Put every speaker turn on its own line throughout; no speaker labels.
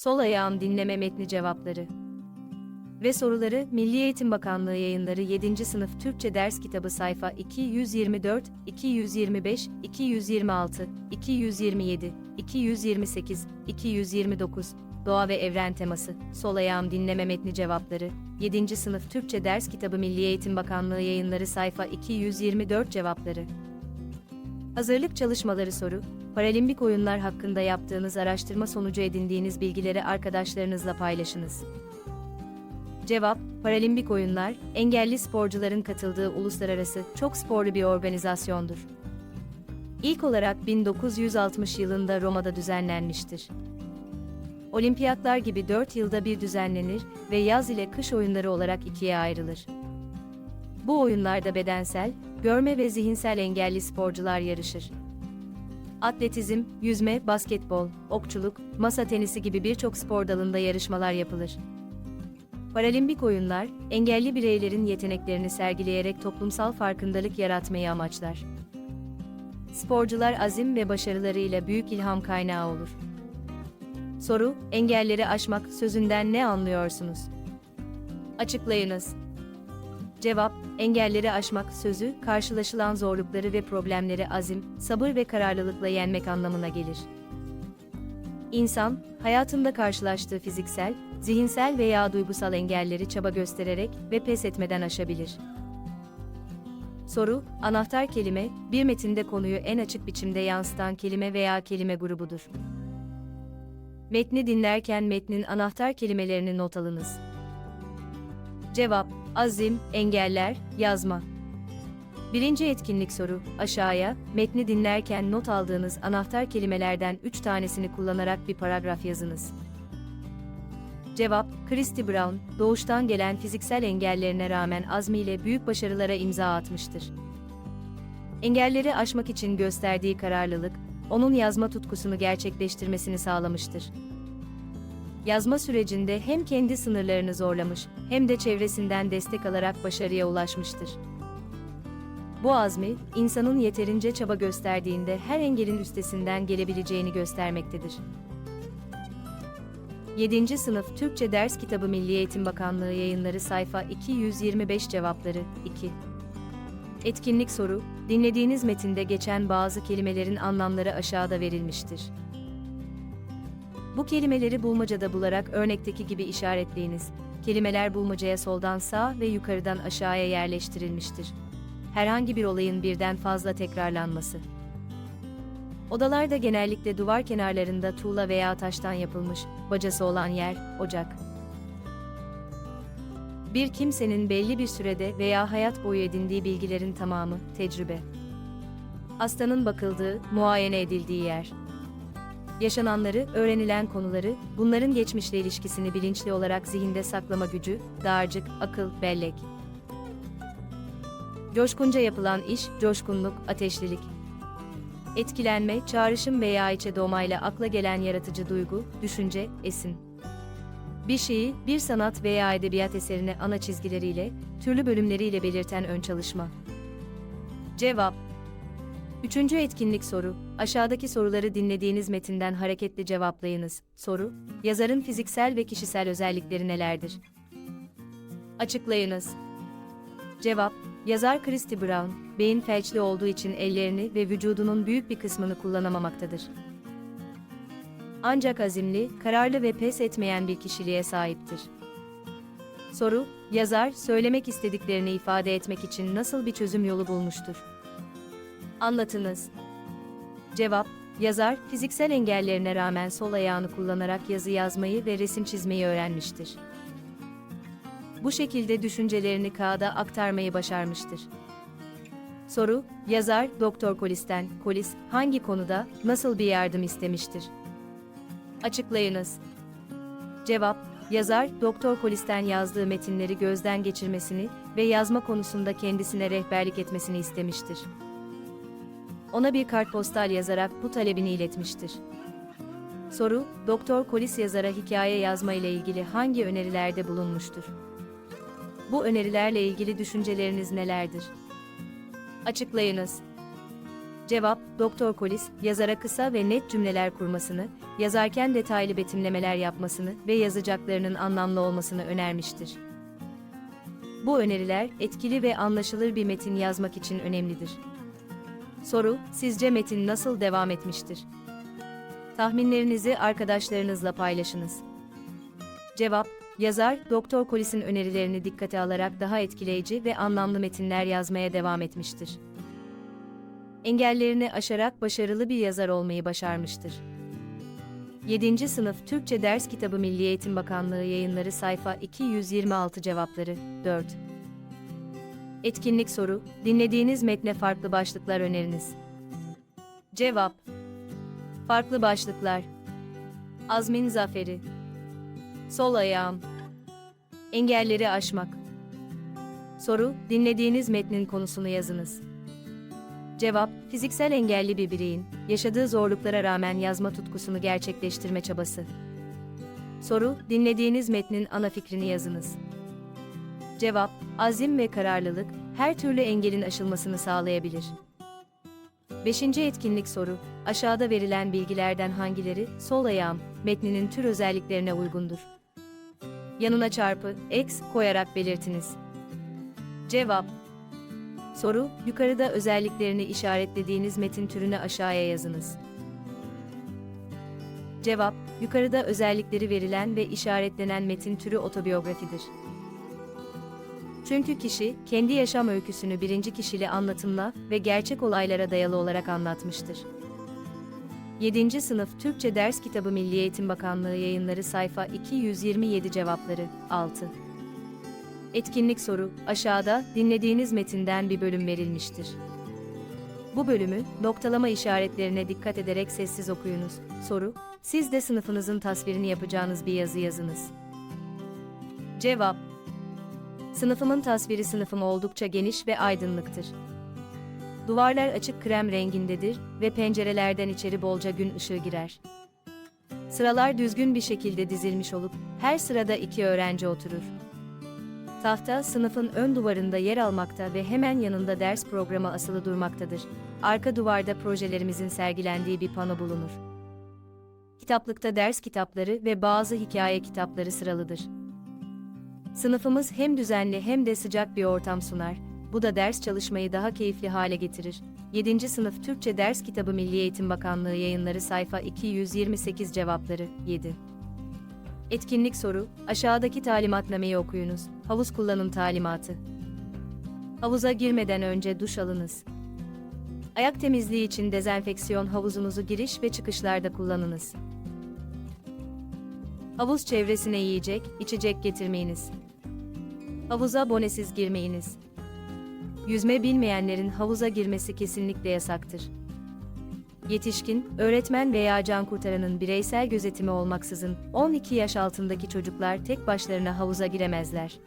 Sol ayağım dinleme metni cevapları. Ve soruları Milli Eğitim Bakanlığı yayınları 7. sınıf Türkçe ders kitabı sayfa 224, 225, 226, 227, 228, 229, Doğa ve Evren teması, Sol ayağım dinleme metni cevapları, 7. sınıf Türkçe ders kitabı Milli Eğitim Bakanlığı yayınları sayfa 224 cevapları. Hazırlık çalışmaları soru, Paralimpik oyunlar hakkında yaptığınız araştırma sonucu edindiğiniz bilgileri arkadaşlarınızla paylaşınız. Cevap, Paralimpik oyunlar, engelli sporcuların katıldığı uluslararası, çok sporlu bir organizasyondur. İlk olarak 1960 yılında Roma'da düzenlenmiştir. Olimpiyatlar gibi 4 yılda bir düzenlenir ve yaz ile kış oyunları olarak ikiye ayrılır. Bu oyunlarda bedensel, görme ve zihinsel engelli sporcular yarışır. Atletizm, yüzme, basketbol, okçuluk, masa tenisi gibi birçok spor dalında yarışmalar yapılır. Paralimpik oyunlar, engelli bireylerin yeteneklerini sergileyerek toplumsal farkındalık yaratmayı amaçlar. Sporcular azim ve başarılarıyla büyük ilham kaynağı olur. Soru, engelleri aşmak sözünden ne anlıyorsunuz? Açıklayınız. Cevap, engelleri aşmak sözü, karşılaşılan zorlukları ve problemleri azim, sabır ve kararlılıkla yenmek anlamına gelir. İnsan, hayatında karşılaştığı fiziksel, zihinsel veya duygusal engelleri çaba göstererek ve pes etmeden aşabilir. Soru, anahtar kelime, bir metinde konuyu en açık biçimde yansıtan kelime veya kelime grubudur. Metni dinlerken metnin anahtar kelimelerini not alınız. Cevap, azim, engeller, yazma. Birinci etkinlik soru, aşağıya, metni dinlerken not aldığınız anahtar kelimelerden 3 tanesini kullanarak bir paragraf yazınız. Cevap, Christy Brown, doğuştan gelen fiziksel engellerine rağmen azmiyle büyük başarılara imza atmıştır. Engelleri aşmak için gösterdiği kararlılık, onun yazma tutkusunu gerçekleştirmesini sağlamıştır. Yazma sürecinde hem kendi sınırlarını zorlamış, hem de çevresinden destek alarak başarıya ulaşmıştır. Bu azmi, insanın yeterince çaba gösterdiğinde her engelin üstesinden gelebileceğini göstermektedir. 7. Sınıf Türkçe Ders Kitabı Milli Eğitim Bakanlığı Yayınları Sayfa 225 Cevapları 2 Etkinlik soru, dinlediğiniz metinde geçen bazı kelimelerin anlamları aşağıda verilmiştir. Bu kelimeleri bulmacada bularak örnekteki gibi işaretleyiniz. Kelimeler bulmacaya soldan sağ ve yukarıdan aşağıya yerleştirilmiştir. Herhangi bir olayın birden fazla tekrarlanması. Odalarda genellikle duvar kenarlarında tuğla veya taştan yapılmış, bacası olan yer, ocak. Bir kimsenin belli bir sürede veya hayat boyu edindiği bilgilerin tamamı, tecrübe. Hastanın bakıldığı, muayene edildiği yer. Yaşananları, öğrenilen konuları, bunların geçmişle ilişkisini bilinçli olarak zihinde saklama gücü, dağarcık, akıl, bellek. Coşkunca yapılan iş, coşkunluk, ateşlilik. Etkilenme, çağrışım veya içe doğmayla akla gelen yaratıcı duygu, düşünce, esin. Bir şeyi, bir sanat veya edebiyat eserini ana çizgileriyle, türlü bölümleriyle belirten ön çalışma. Cevap Üçüncü etkinlik soru. Aşağıdaki soruları dinlediğiniz metinden hareketli cevaplayınız. Soru, yazarın fiziksel ve kişisel özellikleri nelerdir? Açıklayınız. Cevap, yazar Christy Brown, beyin felçli olduğu için ellerini ve vücudunun büyük bir kısmını kullanamamaktadır. Ancak azimli, kararlı ve pes etmeyen bir kişiliğe sahiptir. Soru, yazar, söylemek istediklerini ifade etmek için nasıl bir çözüm yolu bulmuştur? Anlatınız. Cevap, yazar, fiziksel engellerine rağmen sol ayağını kullanarak yazı yazmayı ve resim çizmeyi öğrenmiştir. Bu şekilde düşüncelerini kağıda aktarmayı başarmıştır. Soru, yazar, Doktor Kolis'ten, Kolis, hangi konuda, nasıl bir yardım istemiştir? Açıklayınız. Cevap, yazar, Doktor Kolis'ten yazdığı metinleri gözden geçirmesini ve yazma konusunda kendisine rehberlik etmesini istemiştir ona bir kartpostal yazarak bu talebini iletmiştir. Soru, Doktor Kolis yazara hikaye yazma ile ilgili hangi önerilerde bulunmuştur? Bu önerilerle ilgili düşünceleriniz nelerdir? Açıklayınız. Cevap, Doktor Kolis, yazara kısa ve net cümleler kurmasını, yazarken detaylı betimlemeler yapmasını ve yazacaklarının anlamlı olmasını önermiştir. Bu öneriler, etkili ve anlaşılır bir metin yazmak için önemlidir. Soru, sizce metin nasıl devam etmiştir? Tahminlerinizi arkadaşlarınızla paylaşınız. Cevap, yazar, Doktor Kolis'in önerilerini dikkate alarak daha etkileyici ve anlamlı metinler yazmaya devam etmiştir. Engellerini aşarak başarılı bir yazar olmayı başarmıştır. 7. Sınıf Türkçe Ders Kitabı Milli Eğitim Bakanlığı Yayınları Sayfa 226 Cevapları 4 Etkinlik soru, dinlediğiniz metne farklı başlıklar öneriniz. Cevap. Farklı başlıklar. Azmin Zaferi. Sol ayağım. Engelleri aşmak. Soru, dinlediğiniz metnin konusunu yazınız. Cevap, fiziksel engelli bir bireyin, yaşadığı zorluklara rağmen yazma tutkusunu gerçekleştirme çabası. Soru, dinlediğiniz metnin ana fikrini yazınız. Cevap, azim ve kararlılık, her türlü engelin aşılmasını sağlayabilir. 5. etkinlik soru, aşağıda verilen bilgilerden hangileri, sol ayağım, metninin tür özelliklerine uygundur? Yanına çarpı, x koyarak belirtiniz. Cevap, Soru, yukarıda özelliklerini işaretlediğiniz metin türünü aşağıya yazınız. Cevap, yukarıda özellikleri verilen ve işaretlenen metin türü otobiyografidir. Çünkü kişi, kendi yaşam öyküsünü birinci kişili anlatımla ve gerçek olaylara dayalı olarak anlatmıştır. 7. Sınıf Türkçe Ders Kitabı Milli Eğitim Bakanlığı Yayınları Sayfa 227 Cevapları 6 Etkinlik soru, aşağıda dinlediğiniz metinden bir bölüm verilmiştir. Bu bölümü, noktalama işaretlerine dikkat ederek sessiz okuyunuz. Soru, siz de sınıfınızın tasvirini yapacağınız bir yazı yazınız. Cevap Sınıfımın tasviri sınıfım oldukça geniş ve aydınlıktır. Duvarlar açık krem rengindedir ve pencerelerden içeri bolca gün ışığı girer. Sıralar düzgün bir şekilde dizilmiş olup, her sırada iki öğrenci oturur. Tahta sınıfın ön duvarında yer almakta ve hemen yanında ders programı asılı durmaktadır. Arka duvarda projelerimizin sergilendiği bir pano bulunur. Kitaplıkta ders kitapları ve bazı hikaye kitapları sıralıdır. Sınıfımız hem düzenli hem de sıcak bir ortam sunar. Bu da ders çalışmayı daha keyifli hale getirir. 7. Sınıf Türkçe Ders Kitabı Milli Eğitim Bakanlığı Yayınları Sayfa 228 Cevapları 7 Etkinlik soru, aşağıdaki talimatnameyi okuyunuz. Havuz kullanım talimatı. Havuza girmeden önce duş alınız. Ayak temizliği için dezenfeksiyon havuzunuzu giriş ve çıkışlarda kullanınız. Havuz çevresine yiyecek, içecek getirmeyiniz. Havuza bonesiz girmeyiniz. Yüzme bilmeyenlerin havuza girmesi kesinlikle yasaktır. Yetişkin, öğretmen veya can kurtaranın bireysel gözetimi olmaksızın 12 yaş altındaki çocuklar tek başlarına havuza giremezler.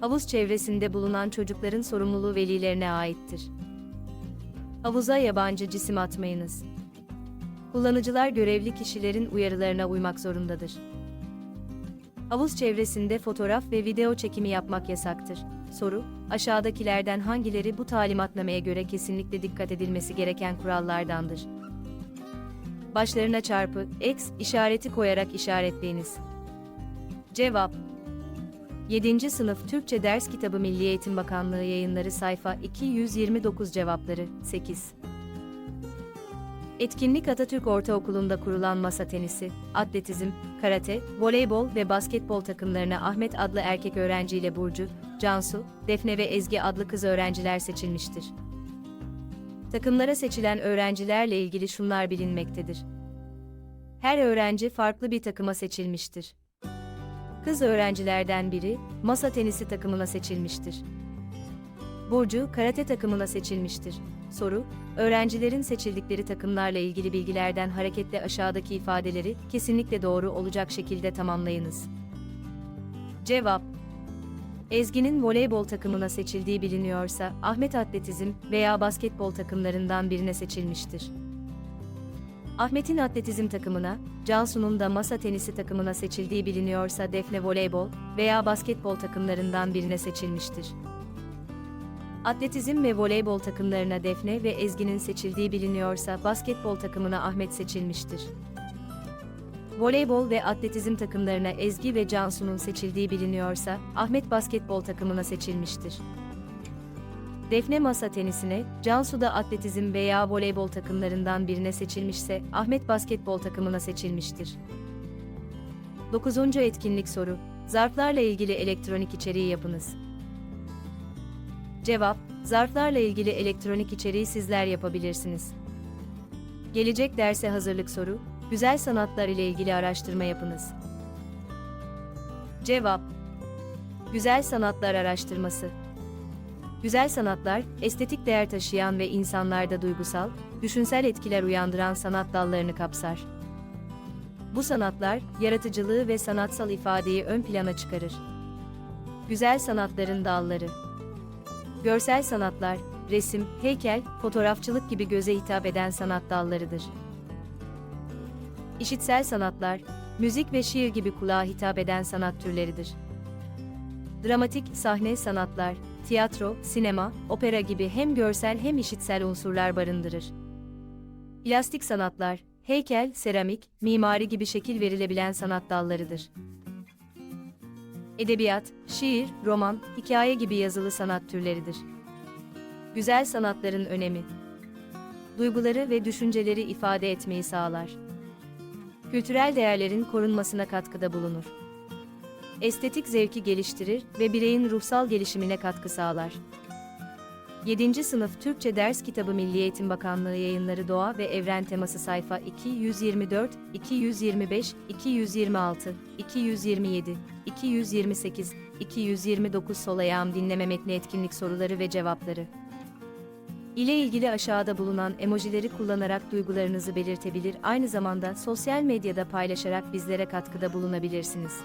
Havuz çevresinde bulunan çocukların sorumluluğu velilerine aittir. Havuza yabancı cisim atmayınız. Kullanıcılar görevli kişilerin uyarılarına uymak zorundadır. Havuz çevresinde fotoğraf ve video çekimi yapmak yasaktır. Soru, aşağıdakilerden hangileri bu talimatnameye göre kesinlikle dikkat edilmesi gereken kurallardandır? Başlarına çarpı, X işareti koyarak işaretleyiniz. Cevap 7. Sınıf Türkçe Ders Kitabı Milli Eğitim Bakanlığı Yayınları Sayfa 229 Cevapları 8 Etkinlik Atatürk Ortaokulu'nda kurulan masa tenisi, atletizm, karate, voleybol ve basketbol takımlarına Ahmet adlı erkek öğrenciyle Burcu, Cansu, Defne ve Ezgi adlı kız öğrenciler seçilmiştir. Takımlara seçilen öğrencilerle ilgili şunlar bilinmektedir. Her öğrenci farklı bir takıma seçilmiştir. Kız öğrencilerden biri masa tenisi takımına seçilmiştir. Burcu karate takımına seçilmiştir. Soru, öğrencilerin seçildikleri takımlarla ilgili bilgilerden hareketle aşağıdaki ifadeleri kesinlikle doğru olacak şekilde tamamlayınız. Cevap Ezgi'nin voleybol takımına seçildiği biliniyorsa, Ahmet atletizm veya basketbol takımlarından birine seçilmiştir. Ahmet'in atletizm takımına, Cansu'nun da masa tenisi takımına seçildiği biliniyorsa Defne voleybol veya basketbol takımlarından birine seçilmiştir. Atletizm ve voleybol takımlarına Defne ve Ezgi'nin seçildiği biliniyorsa basketbol takımına Ahmet seçilmiştir. Voleybol ve atletizm takımlarına Ezgi ve Cansu'nun seçildiği biliniyorsa Ahmet basketbol takımına seçilmiştir. Defne masa tenisine, Cansu da atletizm veya voleybol takımlarından birine seçilmişse Ahmet basketbol takımına seçilmiştir. 9. etkinlik soru. Zarflarla ilgili elektronik içeriği yapınız. Cevap: Zarflarla ilgili elektronik içeriği sizler yapabilirsiniz. Gelecek derse hazırlık soru. Güzel sanatlar ile ilgili araştırma yapınız. Cevap: Güzel sanatlar araştırması. Güzel sanatlar, estetik değer taşıyan ve insanlarda duygusal, düşünsel etkiler uyandıran sanat dallarını kapsar. Bu sanatlar, yaratıcılığı ve sanatsal ifadeyi ön plana çıkarır. Güzel sanatların dalları. Görsel sanatlar, resim, heykel, fotoğrafçılık gibi göze hitap eden sanat dallarıdır. İşitsel sanatlar, müzik ve şiir gibi kulağa hitap eden sanat türleridir. Dramatik, sahne sanatlar, tiyatro, sinema, opera gibi hem görsel hem işitsel unsurlar barındırır. Plastik sanatlar, heykel, seramik, mimari gibi şekil verilebilen sanat dallarıdır. Edebiyat, şiir, roman, hikaye gibi yazılı sanat türleridir. Güzel sanatların önemi. Duyguları ve düşünceleri ifade etmeyi sağlar. Kültürel değerlerin korunmasına katkıda bulunur. Estetik zevki geliştirir ve bireyin ruhsal gelişimine katkı sağlar. 7. Sınıf Türkçe Ders Kitabı Milli Eğitim Bakanlığı Yayınları Doğa ve Evren Teması Sayfa 224, 225, 226, 227, 228, 229 Sol ayağım dinleme metni etkinlik soruları ve cevapları ile ilgili aşağıda bulunan emojileri kullanarak duygularınızı belirtebilir, aynı zamanda sosyal medyada paylaşarak bizlere katkıda bulunabilirsiniz.